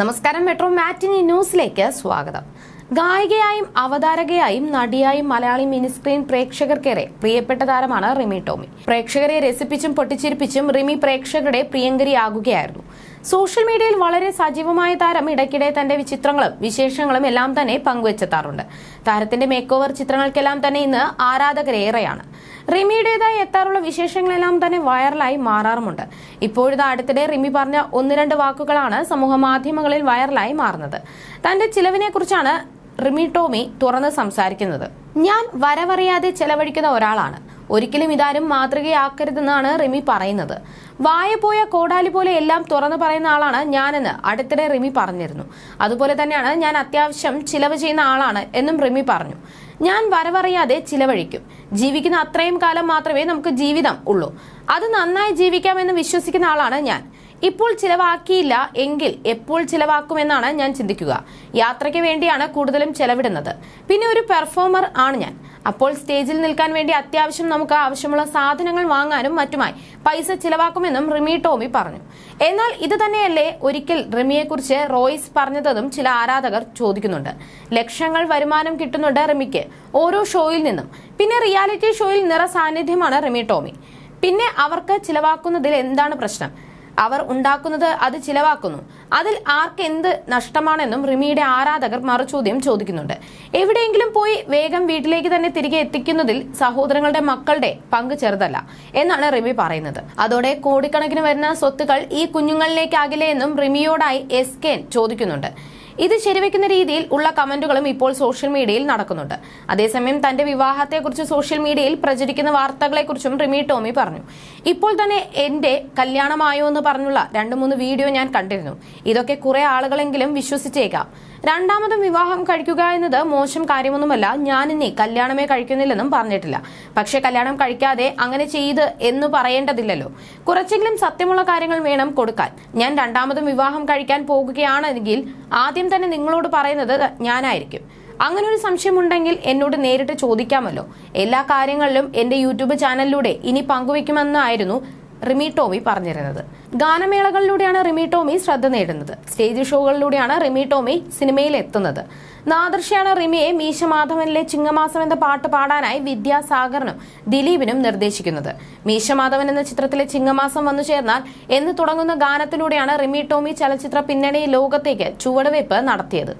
നമസ്കാരം മെട്രോ മാറ്റിനി ന്യൂസിലേക്ക് സ്വാഗതം. ഗായികയായും അവതാരകയായും നടിയായും മലയാളി മിനിസ്ക്രീൻ പ്രേക്ഷകർക്കേറെ പ്രിയപ്പെട്ട താരമാണ് റിമി ടോമി. പ്രേക്ഷകരെ രസിപ്പിച്ചും പൊട്ടിച്ചിരിപ്പിച്ചും റിമി പ്രേക്ഷകരുടെ പ്രിയങ്കരിയാകുകയായിരുന്നു. സോഷ്യൽ മീഡിയയിൽ വളരെ സജീവമായ താരം ഇടയ്ക്കിടെ തന്റെ ചിത്രങ്ങളും വിശേഷങ്ങളും എല്ലാം തന്നെ പങ്കുവച്ചെത്താറുണ്ട്. താരത്തിന്റെ മേക്ക് ചിത്രങ്ങൾക്കെല്ലാം തന്നെ ഇന്ന് ആരാധകരേറെയാണ്. റിമിയുടേതായി എത്താറുള്ള വിശേഷങ്ങളെല്ലാം തന്നെ വൈറലായി മാറാറുമുണ്ട്. ഇപ്പോഴത്തെ അടുത്തിടെ റിമി പറഞ്ഞ ഒന്ന് രണ്ട് വാക്കുകളാണ് സമൂഹ മാധ്യമങ്ങളിൽ വൈറലായി മാറുന്നത്. തന്റെ ചിലവിനെ കുറിച്ചാണ് റിമി ടോമി തുറന്ന് സംസാരിക്കുന്നത്. ഞാൻ വരവറിയാതെ ചെലവഴിക്കുന്ന ഒരാളാണ്. ഒരിക്കലും ഇതാരും മാതൃകയാക്കരുതെന്നാണ് റിമി പറയുന്നത്. വായ പോയ കോടാലി പോലെ എല്ലാം തുറന്നു പറയുന്ന ആളാണ് ഞാനെന്ന് അടുത്തിടെ റിമി പറഞ്ഞിരുന്നു. അതുപോലെ തന്നെയാണ് ഞാൻ അത്യാവശ്യം ചിലവ് ചെയ്യുന്ന ആളാണ് എന്നും റിമി പറഞ്ഞു. ഞാൻ വരവറിയാതെ ചിലവഴിക്കും. ജീവിക്കുന്ന അത്രയും കാലം മാത്രമേ നമുക്ക് ജീവിതം ഉള്ളൂ. അത് നന്നായി ജീവിക്കാമെന്ന് വിശ്വസിക്കുന്ന ആളാണ് ഞാൻ. ഇപ്പോൾ ചിലവാക്കിയില്ല എങ്കിൽ എപ്പോൾ ചിലവാക്കുമെന്നാണ് ഞാൻ ചിന്തിക്കുക. യാത്രയ്ക്ക് വേണ്ടിയാണ് കൂടുതലും ചെലവിടുന്നത്. പിന്നെ ഒരു പെർഫോമർ ആണ് ഞാൻ. അപ്പോൾ സ്റ്റേജിൽ നിൽക്കാൻ വേണ്ടി അത്യാവശ്യം നമുക്ക് ആവശ്യമുള്ള സാധനങ്ങൾ വാങ്ങാനും മറ്റുമായി പൈസ ചിലവാക്കുമെന്നും റിമി ടോമി പറഞ്ഞു. എന്നാൽ ഇത് തന്നെയല്ലേ ഒരിക്കൽ റിമിയെക്കുറിച്ച് റോയ്സ് പറഞ്ഞതും ചില ആരാധകർ ചോദിക്കുന്നുണ്ട്. ലക്ഷങ്ങൾ വരുമാനം കിട്ടുന്നുണ്ട് റിമിക്ക് ഓരോ ഷോയിൽ നിന്നും. പിന്നെ റിയാലിറ്റി ഷോയിൽ നിറ സാന്നിധ്യമാണ് റിമി ടോമി. പിന്നെ അവർക്ക് ചിലവാക്കുന്നതിൽ എന്താണ് പ്രശ്നം? അവർ ഉണ്ടാക്കുന്നത് അത് ചിലവാക്കുന്നു. അതിൽ ആർക്ക് എന്ത് നഷ്ടമാണെന്നും റിമിയുടെ ആരാധകർ മറുചോദ്യം ചോദിക്കുന്നുണ്ട്. എവിടെയെങ്കിലും പോയി വേഗം വീട്ടിലേക്ക് തന്നെ തിരികെ എത്തിക്കുന്നതിൽ സഹോദരങ്ങളുടെ മക്കളുടെ പങ്ക് ചെറുതല്ല എന്നാണ് റിമി പറയുന്നത്. അതോടെ കോടിക്കണക്കിന് വരുന്ന സ്വത്തുക്കൾ ഈ കുഞ്ഞുങ്ങളിലേക്കാകില്ലേ എന്നും റിമിയോടായി എസ് കെൻ ചോദിക്കുന്നുണ്ട്. ഇത് ശരിവെക്കുന്ന രീതിയിൽ ഉള്ള കമന്റുകളും ഇപ്പോൾ സോഷ്യൽ മീഡിയയിൽ നടക്കുന്നുണ്ട്. അതേസമയം തന്റെ വിവാഹത്തെക്കുറിച്ച് സോഷ്യൽ മീഡിയയിൽ പ്രചരിക്കുന്ന വാർത്തകളെക്കുറിച്ചും റിമി ടോമി പറഞ്ഞു. ഇപ്പോൾ തന്നെ എന്റെ കല്യാണമായോ എന്ന് പറഞ്ഞുള്ള രണ്ട് മൂന്ന് വീഡിയോ ഞാൻ കണ്ടിരുന്നു. ഇതൊക്കെ കുറെ ആളുകളെങ്കിലും വിശ്വസിച്ചേക്കാം. രണ്ടാമതും വിവാഹം കഴിക്കുക എന്നത് മോശം കാര്യമൊന്നുമല്ല. ഞാൻ ഇനി കല്യാണമേ കഴിക്കുന്നില്ലെന്നും പറഞ്ഞിട്ടില്ല. പക്ഷെ കല്യാണം കഴിക്കാതെ അങ്ങനെ ചെയ്ത് എന്ന് പറയേണ്ടതില്ലല്ലോ. കുറച്ചെങ്കിലും സത്യമുള്ള കാര്യങ്ങൾ വേണം കൊടുക്കാൻ. ഞാൻ രണ്ടാമതും വിവാഹം കഴിക്കാൻ പോകുകയാണെങ്കിൽ ആദ്യം തന്നെ നിങ്ങളോട് പറയുന്നത് ഞാനായിരിക്കും. അങ്ങനെ ഒരു സംശയം ഉണ്ടെങ്കിൽ എന്നോട് നേരിട്ട് ചോദിക്കാമല്ലോ. എല്ലാ കാര്യങ്ങളിലും എന്റെ യൂട്യൂബ് ചാനലിലൂടെ ഇനി പങ്കുവെക്കുമെന്നായിരുന്നു റിമി ടോമി പറഞ്ഞിരുന്നത്. ഗാനമേളകളിലൂടെയാണ് റിമി ടോമി ശ്രദ്ധ നേടുന്നത്. സ്റ്റേജ് ഷോകളിലൂടെയാണ് റിമി ടോമി സിനിമയിൽ എത്തുന്നത്. നാദർശയാണ് റിമിയെ മീശമാധവനിലെ ചിങ്ങമാസം എന്ന പാട്ട് പാടാനായി വിദ്യാസാഗറിനും ദിലീപിനും നിർദ്ദേശിക്കുന്നത്. മീശമാധവൻ എന്ന ചിത്രത്തിലെ ചിങ്ങമാസം വന്നു ചേർന്നാൽ എന്ന് തുടങ്ങുന്ന ഗാനത്തിലൂടെയാണ് റിമി ടോമി ചലച്ചിത്ര പിന്നണി ലോകത്തേക്ക് ചുവടുവയ്പ് നടത്തിയത്.